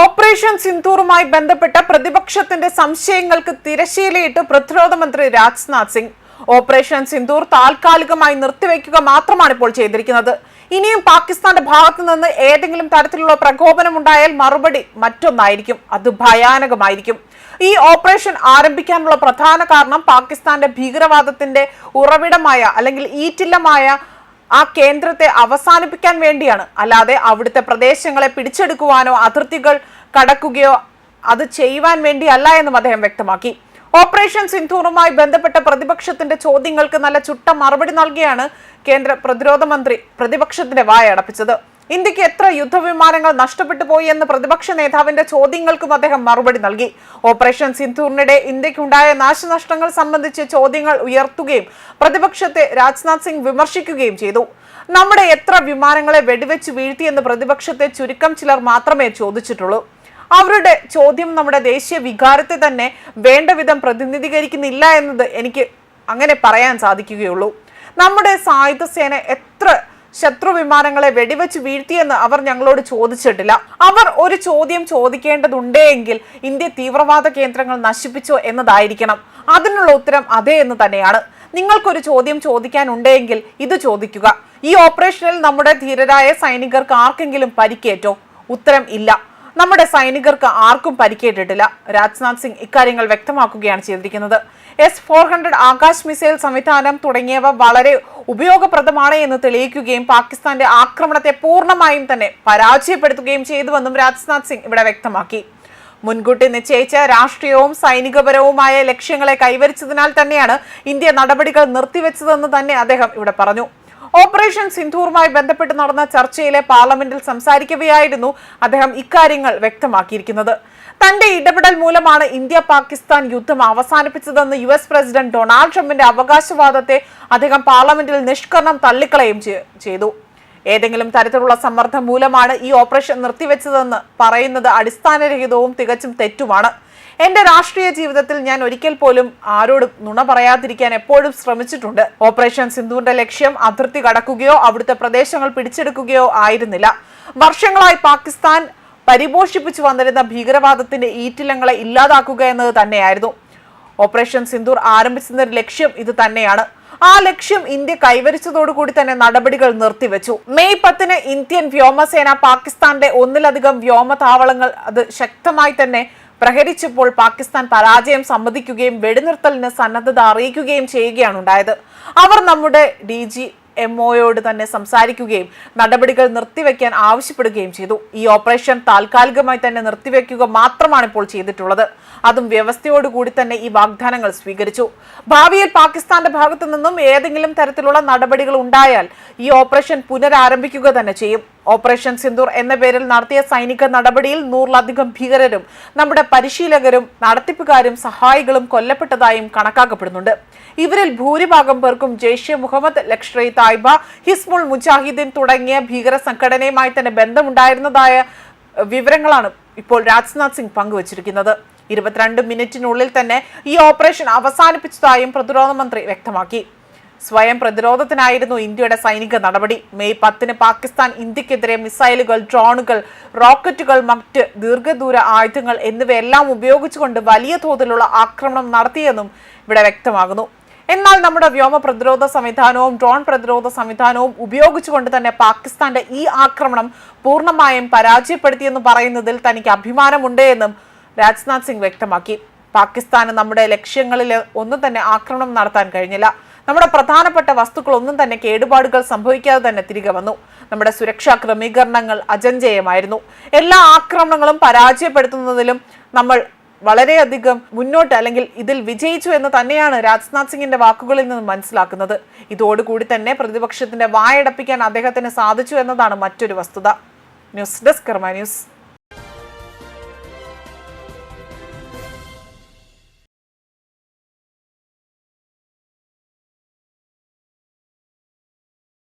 Operation സിന്ധൂറുമായി ബന്ധപ്പെട്ട പ്രതിപക്ഷത്തിന്റെ സംശയങ്ങൾക്ക് തിരശീലയിട്ട് പ്രതിരോധ മന്ത്രി രാജ്നാഥ് സിംഗ്. ഓപ്പറേഷൻ സിന്ധൂർ താൽക്കാലികമായി നിർത്തിവെക്കുക മാത്രമാണ് ഇപ്പോൾ ചെയ്തിരിക്കുന്നത്. ഇനിയും പാകിസ്ഥാന്റെ ഭാഗത്തു നിന്ന് ഏതെങ്കിലും തരത്തിലുള്ള പ്രകോപനം ഉണ്ടായാൽ മറുപടി മറ്റൊന്നായിരിക്കും. അത് ഭയാനകമായിരിക്കും. ഈ ഓപ്പറേഷൻ ആരംഭിക്കാനുള്ള പ്രധാന കാരണം പാകിസ്ഥാന്റെ ഭീകരവാദത്തിന്റെ ഉറവിടമായ അല്ലെങ്കിൽ ഈറ്റില്ലമായ ആ കേന്ദ്രത്തെ അവസാനിപ്പിക്കാൻ വേണ്ടിയാണ്. അല്ലാതെ അവിടുത്തെ പ്രദേശങ്ങളെ പിടിച്ചെടുക്കുവാനോ അതിർത്തികൾ കടക്കുകയോ അത് ചെയ്യുവാൻ വേണ്ടിയല്ല എന്നും അദ്ദേഹം വ്യക്തമാക്കി. ഓപ്പറേഷൻ സിന്ധൂറുമായി ബന്ധപ്പെട്ട പ്രതിപക്ഷത്തിന്റെ ചോദ്യങ്ങൾക്ക് നല്ല ചുട്ട മറുപടി നൽകിയാണ് കേന്ദ്ര പ്രതിരോധ മന്ത്രി പ്രതിപക്ഷത്തിന്റെ വായ അടപ്പിച്ചത്. ഇന്ത്യയ്ക്ക് എത്ര യുദ്ധവിമാനങ്ങൾ നഷ്ടപ്പെട്ടു പോയി എന്ന് പ്രതിപക്ഷ നേതാവിന്റെ ചോദ്യങ്ങൾക്കും അദ്ദേഹം മറുപടി നൽകി. ഓപ്പറേഷൻ സിന്ധൂറിനിടെ ഇന്ത്യക്കുണ്ടായ നാശനഷ്ടങ്ങൾ സംബന്ധിച്ച് ചോദ്യങ്ങൾ ഉയർത്തുകയും പ്രതിപക്ഷത്തെ രാജ്നാഥ് സിംഗ് വിമർശിക്കുകയും ചെയ്തു. നമ്മുടെ എത്ര വിമാനങ്ങളെ വെടിവെച്ച് വീഴ്ത്തിയെന്ന് പ്രതിപക്ഷത്തെ ചുരുക്കം ചിലർ മാത്രമേ ചോദിച്ചിട്ടുള്ളൂ. അവരുടെ ചോദ്യം നമ്മുടെ ദേശീയ വികാരത്തെ തന്നെ വേണ്ട വിധം പ്രതിനിധീകരിക്കുന്നില്ല എന്നത് എനിക്ക് അങ്ങനെ പറയാൻ സാധിക്കുകയുള്ളൂ. നമ്മുടെ സായുധ സേന എത്ര ശത്രു വിമാനങ്ങളെ വെടിവെച്ച് വീഴ്ത്തിയെന്ന് അവർ ഞങ്ങളോട് ചോദിച്ചിട്ടില്ല. അവർ ഒരു ചോദ്യം ചോദിക്കേണ്ടതുണ്ടെങ്കിൽ ഇന്ത്യ തീവ്രവാദ കേന്ദ്രങ്ങൾ നശിപ്പിച്ചോ എന്നതായിരിക്കണം. അതിനുള്ള ഉത്തരം അതേ എന്ന് തന്നെയാണ്. നിങ്ങൾക്കൊരു ചോദ്യം ചോദിക്കാനുണ്ടെങ്കിൽ ഇത് ചോദിക്കുക. ഈ ഓപ്പറേഷനിൽ നമ്മുടെ ധീരരായ സൈനികർക്ക് ആർക്കെങ്കിലും പരിക്കേറ്റോ? ഉത്തരം ഇല്ല. നമ്മുടെ സൈനികർക്ക് ആർക്കും പരിക്കേറ്റിട്ടില്ല. രാജ്നാഥ് സിംഗ് ഇക്കാര്യങ്ങൾ വ്യക്തമാക്കുകയാണ് ചെയ്തിരിക്കുന്നത്. S four hundred Akash missile സംവിധാനം തുടങ്ങിയവ വളരെ ഉപയോഗപ്രദമാണ് എന്ന് തെളിയിക്കുകയും പാകിസ്ഥാന്റെ ആക്രമണത്തെ പൂർണമായും തന്നെ പരാജയപ്പെടുത്തുകയും ചെയ്തുവെന്നും രാജ്നാഥ് സിംഗ് ഇവിടെ വ്യക്തമാക്കി. മുൻകൂട്ടി നിശ്ചയിച്ച രാഷ്ട്രീയവും സൈനികപരവുമായ ലക്ഷ്യങ്ങളെ കൈവരിച്ചതിനാൽ തന്നെയാണ് ഇന്ത്യ നടപടികൾ നിർത്തിവെച്ചതെന്ന് തന്നെ അദ്ദേഹം ഇവിടെ പറഞ്ഞു. ഓപ്പറേഷൻ സിന്ധൂറുമായി ബന്ധപ്പെട്ട് നടന്ന ചർച്ചയിലെ പാർലമെന്റിൽ സംസാരിക്കവെയായിരുന്നു അദ്ദേഹം ഇക്കാര്യങ്ങൾ വ്യക്തമാക്കിയിരിക്കുന്നത്. തന്റെ ഇടപെടൽ മൂലമാണ് ഇന്ത്യ പാകിസ്ഥാൻ യുദ്ധം അവസാനിപ്പിച്ചതെന്ന് യു എസ് പ്രസിഡന്റ് ഡൊണാൾഡ് ട്രംപിന്റെ അവകാശവാദത്തെ അദ്ദേഹം പാർലമെന്റിൽ നിഷ്കരണം തള്ളിക്കളയും ചെയ്തു. ഏതെങ്കിലും തരത്തിലുള്ള സമ്മർദ്ദം മൂലമാണ് ഈ ഓപ്പറേഷൻ നിർത്തിവെച്ചതെന്ന് പറയുന്നത് അടിസ്ഥാനരഹിതവും തികച്ചും തെറ്റുമാണ്. എന്റെ രാഷ്ട്രീയ ജീവിതത്തിൽ ഞാൻ ഒരിക്കൽ പോലും ആരോടും നുണ പറയാതിരിക്കാൻ എപ്പോഴും ശ്രമിച്ചിട്ടുണ്ട്. ഓപ്പറേഷൻ സിന്ധുവിന്റെ ലക്ഷ്യം അതിർത്തി കടക്കുകയോ അവിടുത്തെ പ്രദേശങ്ങൾ പിടിച്ചെടുക്കുകയോ ആയിരുന്നില്ല. വർഷങ്ങളായി പാകിസ്ഥാൻ പരിപോഷിപ്പിച്ചു വന്നിരുന്ന ഭീകരവാദത്തിന്റെ ഈറ്റിലങ്ങളെ ഇല്ലാതാക്കുക എന്നത് തന്നെയായിരുന്നു. ഓപ്പറേഷൻ സിന്ദൂർ ആരംഭിച്ചതിന്റെ ലക്ഷ്യം ഇത് തന്നെയാണ്. ആ ലക്ഷ്യം ഇന്ത്യ കൈവരിച്ചതോടുകൂടി തന്നെ നടപടികൾ നിർത്തിവെച്ചു. മെയ് പത്തിന് ഇന്ത്യൻ വ്യോമസേന പാകിസ്ഥാന്റെ ഒന്നിലധികം വ്യോമതാവളങ്ങൾ അത് ശക്തമായി തന്നെ പ്രഹരിച്ചപ്പോൾ പാകിസ്ഥാൻ പരാജയം സമ്മതിക്കുകയും വെടിനിർത്തലിന് സന്നദ്ധത അറിയിക്കുകയും ചെയ്യുകയാണ് ഉണ്ടായത്. അവർ നമ്മുടെ ഡി ജി എംഒയോട് തന്നെ സംസാരിക്കുകയും നടപടികൾ നിർത്തിവെക്കാൻ ആവശ്യപ്പെടുകയും ചെയ്തു. ഈ ഓപ്പറേഷൻ താൽക്കാലികമായി തന്നെ നിർത്തിവെക്കുക മാത്രമാണ് ഇപ്പോൾ ചെയ്തിട്ടുള്ളത്. അതും വ്യവസ്ഥയോടുകൂടി തന്നെ ഈ വാഗ്ദാനങ്ങൾ സ്വീകരിച്ചു. ഭാവിയിൽ പാകിസ്ഥാന്റെ ഭാഗത്തു നിന്നും ഏതെങ്കിലും തരത്തിലുള്ള നടപടികൾ ഉണ്ടായാൽ ഈ ഓപ്പറേഷൻ പുനരാരംഭിക്കുക തന്നെ ചെയ്യും. ഓപ്പറേഷൻ സിന്ദൂർ എന്ന പേരിൽ നടത്തിയ സൈനിക നടപടിയിൽ നൂറിലധികം ഭീകരരും നമ്മുടെ പരിശീലകരും നടത്തിപ്പുകാരും സഹായികളും കൊല്ലപ്പെട്ടതായും കണക്കാക്കപ്പെടുന്നുണ്ട്. ഇവരിൽ ഭൂരിഭാഗം പേർക്കും ജെയ്ഷെ മുഹമ്മദ് ലഷ്കർ തായ്ബ ഹിസ്മുൾ മുജാഹിദ്ദീൻ തുടങ്ങിയ ഭീകര സംഘടനയുമായി തന്നെ ബന്ധമുണ്ടായിരുന്നതായ വിവരങ്ങളാണ് ഇപ്പോൾ രാജ്നാഥ് സിംഗ് പങ്കുവച്ചിരിക്കുന്നത്. ഇരുപത്തിരണ്ട് മിനിറ്റിനുള്ളിൽ തന്നെ ഈ ഓപ്പറേഷൻ അവസാനിപ്പിച്ചതായും പ്രതിരോധ മന്ത്രി വ്യക്തമാക്കി. സ്വയം പ്രതിരോധത്തിനായിരുന്നു ഇന്ത്യയുടെ സൈനിക നടപടി. മെയ് പത്തിന് പാകിസ്ഥാൻ ഇന്ത്യക്കെതിരെ മിസൈലുകൾ ഡ്രോണുകൾ റോക്കറ്റുകൾ മറ്റ് ദീർഘദൂര ആയുധങ്ങൾ എന്നിവയെല്ലാം ഉപയോഗിച്ചുകൊണ്ട് വലിയ തോതിലുള്ള ആക്രമണം നടത്തിയെന്നും ഇവിടെ വ്യക്തമാകുന്നു. എന്നാൽ നമ്മുടെ വ്യോമ പ്രതിരോധ സംവിധാനവും ഡ്രോൺ പ്രതിരോധ സംവിധാനവും ഉപയോഗിച്ചുകൊണ്ട് തന്നെ പാകിസ്ഥാന്റെ ഈ ആക്രമണം പൂർണമായും പരാജയപ്പെടുത്തിയെന്ന് പറയുന്നതിൽ തനിക്ക് അഭിമാനമുണ്ട് എന്നും രാജ്നാഥ് സിംഗ് വ്യക്തമാക്കി. പാകിസ്ഥാന് നമ്മുടെ ലക്ഷ്യങ്ങളിൽ ഒന്നും തന്നെ ആക്രമണം നടത്താൻ കഴിഞ്ഞില്ല. നമ്മുടെ പ്രധാനപ്പെട്ട വസ്തുക്കളൊന്നും തന്നെ കേടുപാടുകൾ സംഭവിക്കാതെ തന്നെ തിരികെ വന്നു. നമ്മുടെ സുരക്ഷാ ക്രമീകരണങ്ങൾ അജഞ്ചയമായിരുന്നു. എല്ലാ ആക്രമണങ്ങളും പരാജയപ്പെടുത്തുന്നതിലും നമ്മൾ വളരെയധികം മുന്നോട്ട് അല്ലെങ്കിൽ ഇതിൽ വിജയിച്ചു എന്ന് തന്നെയാണ് രാജ്നാഥ് സിംഗിന്റെ വാക്കുകളിൽ നിന്ന് മനസ്സിലാക്കുന്നത്. ഇതോടുകൂടി തന്നെ പ്രതിപക്ഷത്തിന്റെ വായടപ്പിക്കാൻ അദ്ദേഹത്തിന് സാധിച്ചു എന്നതാണ് മറ്റൊരു വസ്തുത. News desk Karma news.